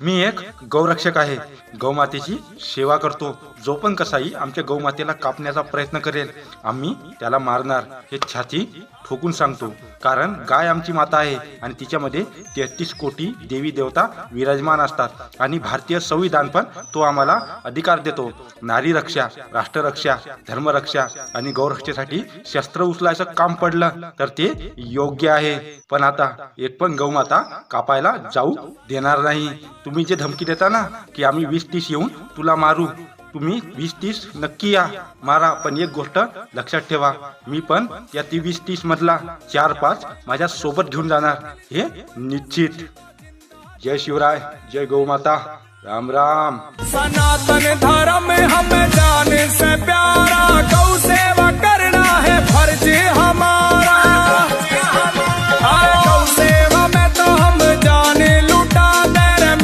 मी एक गौरक्षक आहे. गौमातेची सेवा करतो. जो पण कसाही आमच्या गौमातेला कापण्याचा प्रयत्न करेल आम्ही त्याला मारणार हे छाती ठोकून सांगतो. कारण गाय आमची माता आहे आणि तिच्यामध्ये तेहतीस कोटी देवी देवता विराजमान असतात आणि भारतीय संविधान पण तो आम्हाला अधिकार देतो. नारी रक्षा राष्ट्ररक्षा धर्मरक्षा आणि गौरक्षेसाठी शस्त्र उचलायचं काम पडलं तर ते योग्य आहे. पण आता एक पण गौमाता कापायला जाऊ देणार नाही. तुम्ही जे धमकी देता ना की आम्ही वीस तीस येऊन तुला मारू तुम्ही वीस तीस नक्की या. मारा पण एक गोष्ट लक्षात ठेवा. मी पण या ती वीस तीस मधला चार पाच माझ्या सोबत घेऊन जाणार. हे निश्चित. जय शिवराय जय गौमाता. राम राम. सनातन धर्म